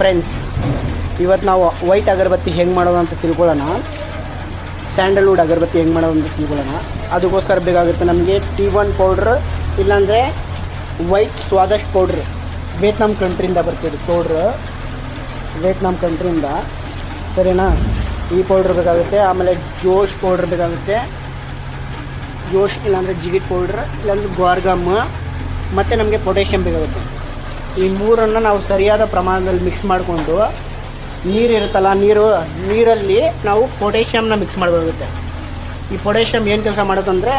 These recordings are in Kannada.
ಫ್ರೆಂಡ್ಸ್ ಇವತ್ತು ನಾವು ವೈಟ್ ಅಗರಬತ್ತಿ ಹೆಂಗೆ ಮಾಡೋದು ಅಂತ ತಿಳ್ಕೊಳ್ಳೋಣ. ಸ್ಯಾಂಡಲ್ವುಡ್ ಅಗರಬತ್ತಿ ಹೆಂಗೆ ಮಾಡೋದು ಅಂತ ತಿಳ್ಕೊಳ್ಳೋಣ. ಅದಕ್ಕೋಸ್ಕರ ಬೇಕಾಗುತ್ತೆ ನಮಗೆ ಟಿ ಒನ್ ಪೌಡ್ರ್ ಇಲ್ಲಾಂದರೆ ವೈಟ್ ಸ್ವಾದಶ್ ಪೌಡ್ರ್ ವಿಯೆಟ್ನಾಮ್ ಕಂಟ್ರಿಯಿಂದ ಬರ್ತಿದೆ ಪೌಡ್ರ್ ವಿಯೆಟ್ನಾಮ್ ಕಂಟ್ರಿಯಿಂದ. ಸರಿನಾ? ಈ ಪೌಡ್ರ್ ಬೇಕಾಗುತ್ತೆ, ಆಮೇಲೆ ಜೋಶ್ ಪೌಡ್ರ್ ಬೇಕಾಗುತ್ತೆ. ಜೋಶ್ ಇಲ್ಲಾಂದರೆ ಜಿಗಿಟ್ ಪೌಡ್ರ್ ಇಲ್ಲಾಂದ್ರೆ ಗ್ವಾರ್ಗಮ್ ಮತ್ತು ನಮಗೆ ಪೊಟ್ಯಾಷಿಯಮ್ ಬೇಕಾಗುತ್ತೆ. ಈ ಮೂರನ್ನು ನಾವು ಸರಿಯಾದ ಪ್ರಮಾಣದಲ್ಲಿ ಮಿಕ್ಸ್ ಮಾಡಿಕೊಂಡು ನೀರಿರುತ್ತಲ್ಲ ನೀರು, ನೀರಲ್ಲಿ ನಾವು ಪೊಟ್ಯಾಷಿಯಮ್ನ ಮಿಕ್ಸ್ ಮಾಡಬೇಕಾಗುತ್ತೆ ಈ ಪೊಟ್ಯಾಷಿಯಮ್ ಏನು ಕೆಲಸ ಮಾಡುತ್ತಂದರೆ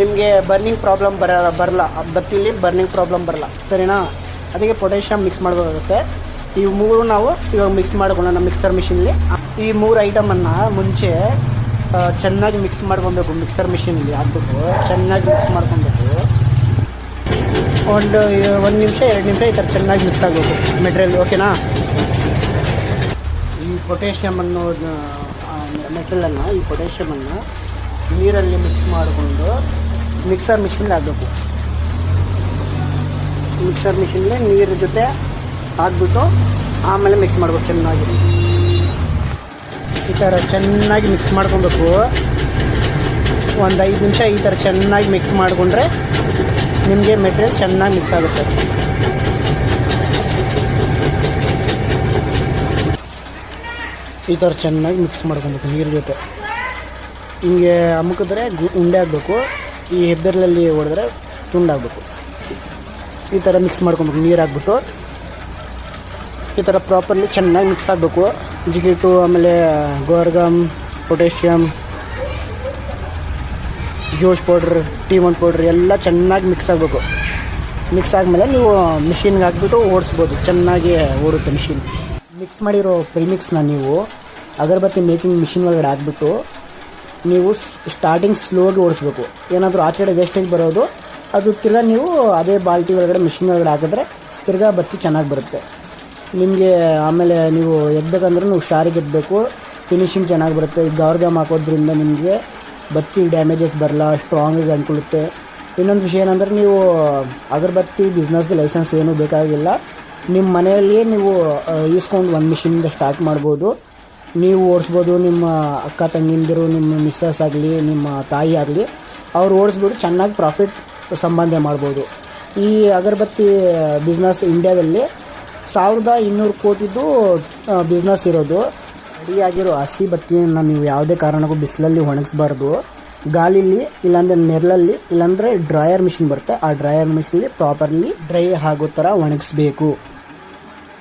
ನಿಮಗೆ ಬರ್ನಿಂಗ್ ಪ್ರಾಬ್ಲಮ್ ಬರ ಬರಲ್ಲ ಬತ್ತಿಲಿ ಬರ್ನಿಂಗ್ ಪ್ರಾಬ್ಲಮ್ ಬರಲ್ಲ ಸರಿನಾ? ಅದಕ್ಕೆ ಪೊಟ್ಯಾಷಿಯಮ್ ಮಿಕ್ಸ್ ಮಾಡಬೇಕಾಗುತ್ತೆ ಈ ಮೂರು ನಾವು ಇವಾಗ ಮಿಕ್ಸ್ ಮಾಡ್ಕೊಳ್ಳೋಣ ಮಿಕ್ಸರ್ ಮಿಷಿನಲ್ಲಿ ಈ ಮೂರು ಐಟಮನ್ನು ಮುಂಚೆ ಚೆನ್ನಾಗಿ ಮಿಕ್ಸ್ ಮಾಡ್ಕೊಬೇಕು ಮಿಕ್ಸರ್ ಮಿಷಿನಲ್ಲಿ ಹಾಕ್ಬಿಟ್ಟು, ಚೆನ್ನಾಗಿ ಮಿಕ್ಸ್ ಮಾಡ್ಕೊಬೇಕು ಒಂದು ಒಂದು ನಿಮಿಷ, ಎರಡು ನಿಮಿಷ ಈ ಥರ ಚೆನ್ನಾಗಿ ಮಿಕ್ಸ್ ಆಗಬೇಕು. ಮೆಟೀರಿಯಲ್ ಓಕೆನಾ ಈ ಪೊಟ್ಯಾಷಿಯಮನ್ನು ಮೆಟ್ರಿಯಲನ್ನು ಈ ಪೊಟ್ಯಾಷಿಯಮನ್ನು ನೀರಲ್ಲಿ ಮಿಕ್ಸ್ ಮಾಡಿಕೊಂಡು ಮಿಕ್ಸರ್ ಮಿಷಿನ್ಗೆ ಹಾಕಬೇಕು. ಮಿಕ್ಸರ್ ಮಿಷಿನ್ಗೆ ನೀರ ಜೊತೆ ಹಾಕ್ಬಿಟ್ಟು ಆಮೇಲೆ ಮಿಕ್ಸ್ ಮಾಡ್ಬೇಕು, ಚೆನ್ನಾಗಿ. ಈ ಥರ ಚೆನ್ನಾಗಿ ಮಿಕ್ಸ್ ಮಾಡ್ಕೊಬೇಕು. ಒಂದು ಐದು ನಿಮಿಷ ಈ ಥರ ಚೆನ್ನಾಗಿ ಮಿಕ್ಸ್ ಮಾಡಿಕೊಂಡ್ರೆ ನಿಮಗೆ ಮೆಟೀರಿಯಲ್ ಚೆನ್ನಾಗಿ ಮಿಕ್ಸ್ ಆಗುತ್ತೆ. ಈ ಥರ ಚೆನ್ನಾಗಿ ಮಿಕ್ಸ್ ಮಾಡ್ಕೊಬೇಕು ನೀರು ಜೊತೆ. ಹಿಂಗೆ ಅಮುಕಿದ್ರೆ ಉಂಡೆ ಆಗಬೇಕು ಈ ಹೆಬ್ಬೆರಲಲ್ಲಿ ಹೊಡೆದ್ರೆ ತುಂಡಾಗಬೇಕು ಈ ಥರ ಮಿಕ್ಸ್ ಮಾಡ್ಕೊಬೇಕು, ನೀರು ಹಾಕ್ಬಿಟ್ಟು. ಈ ಥರ ಪ್ರಾಪರ್ಲಿ ಚೆನ್ನಾಗಿ ಮಿಕ್ಸ್ ಆಗಬೇಕು ಜಿಗಿಟು, ಆಮೇಲೆ, ಗೋರ್ಗಮ್ ಪೊಟ್ಯಾಷಿಯಮ್ ಜೋಶ್ ಪೌಡ್ರ್ ಟೀ ಒನ್ ಪೌಡ್ರ್ ಎಲ್ಲ ಚೆನ್ನಾಗಿ ಮಿಕ್ಸ್ ಆಗಬೇಕು. ಮಿಕ್ಸ್ ಆದಮೇಲೆ ನೀವು ಮಿಷಿನ್ಗೆ ಹಾಕ್ಬಿಟ್ಟು ಓಡಿಸ್ಬೋದು. ಚೆನ್ನಾಗಿ ಓಡುತ್ತೆ ಮಿಷಿನ್ ಮಿಕ್ಸ್ ಮಾಡಿರೋ ಪ್ರಿಮಿಕ್ಸ್ನ ನೀವು ಅಗರಬತ್ತಿ ಮೇಕಿಂಗ್ ಮಿಷಿನ್ ಒಳಗಡೆ ಹಾಕ್ಬಿಟ್ಟು ನೀವು ಸ್ಟಾರ್ಟಿಂಗ್ ಸ್ಲೋಗಿ ಓಡಿಸ್ಬೇಕು. ಏನಾದರೂ ಆಚೆ ಕಡೆ ವೇಸ್ಟೇಜ್ ಬರೋದು, ಅದು ತಿರ್ಗಾ ನೀವು ಅದೇ ಬಾಲ್ಟಿ ಒಳಗಡೆ ಮಿಷಿನ್ ಒಳಗಡೆ ಹಾಕಿದ್ರೆ ತಿರ್ಗಾ ಬತ್ತಿ ಚೆನ್ನಾಗಿ ಬರುತ್ತೆ. ನಿಮಗೆ ಆಮೇಲೆ ನೀವು ಎದ್ದಬೇಕಂದ್ರೆ ನೀವು ಶಾರಿಗೆ ಎದ್ದಬೇಕು ಫಿನಿಶಿಂಗ್ ಚೆನ್ನಾಗಿ ಬರುತ್ತೆ. ಗೌರ್ಗಮ್ ಹಾಕೋದ್ರಿಂದ ನಿಮಗೆ ಬತ್ತಿ ಡ್ಯಾಮೇಜಸ್ ಬರಲ್ಲ ಸ್ಟ್ರಾಂಗಾಗಿ ಅಂದ್ಕೊಳ್ಳುತ್ತೆ ಇನ್ನೊಂದು ವಿಷಯ ಏನಂದರೆ ನೀವು ಅಗರಬತ್ತಿ ಬಿಸ್ನೆಸ್ಗೆ ಲೈಸೆನ್ಸ್ ಏನೂ ಬೇಕಾಗಿಲ್ಲ. ನಿಮ್ಮ ಮನೆಯಲ್ಲಿಯೇ ನೀವು ಈಸ್ಕೊಂಡು ಒಂದು ಮಿಷಿನಿಂದ ಸ್ಟಾರ್ಟ್ ಮಾಡ್ಬೋದು. ನೀವು ಓಡಿಸ್ಬೋದು ನಿಮ್ಮ ಅಕ್ಕ ತಂಗಿಂದಿರು, ನಿಮ್ಮ ಮಿಸ್ಸಸ್ ಆಗಲಿ, ನಿಮ್ಮ ತಾಯಿ ಆಗಲಿ, ಅವ್ರು ಓಡಿಸ್ಬಿಟ್ಟು ಚೆನ್ನಾಗಿ ಪ್ರಾಫಿಟ್ ಸಂಬಂಧ ಮಾಡ್ಬೋದು. ಈ ಅಗರಬತ್ತಿ ಬಿಸ್ನೆಸ್ ಇಂಡ್ಯಾದಲ್ಲಿ ಸಾವಿರದ ಇನ್ನೂರು ಕೋಟಿದು ಬಿಸ್ನೆಸ್ ಇರೋದು. ರೆಡಿಯಾಗಿರೋ ಹಸಿ ಬತ್ತಿಯನ್ನು ನೀವು ಯಾವುದೇ ಕಾರಣಕ್ಕೂ ಬಿಸಿಲಲ್ಲಿ ಒಣಗಿಸ್ಬಾರ್ದು. ಗಾಲಿಲಿ ಇಲ್ಲಾಂದರೆ ನೆರಳಲ್ಲಿ ಇಲ್ಲಾಂದರೆ ಡ್ರಯರ್ ಮಿಷಿನ್ ಬರುತ್ತೆ. ಆ ಡ್ರಯರ್ ಮಿಷಿನಲ್ಲಿ ಪ್ರಾಪರ್ಲಿ ಡ್ರೈ ಆಗೋ ಥರ ಒಣಗಿಸ್ಬೇಕು.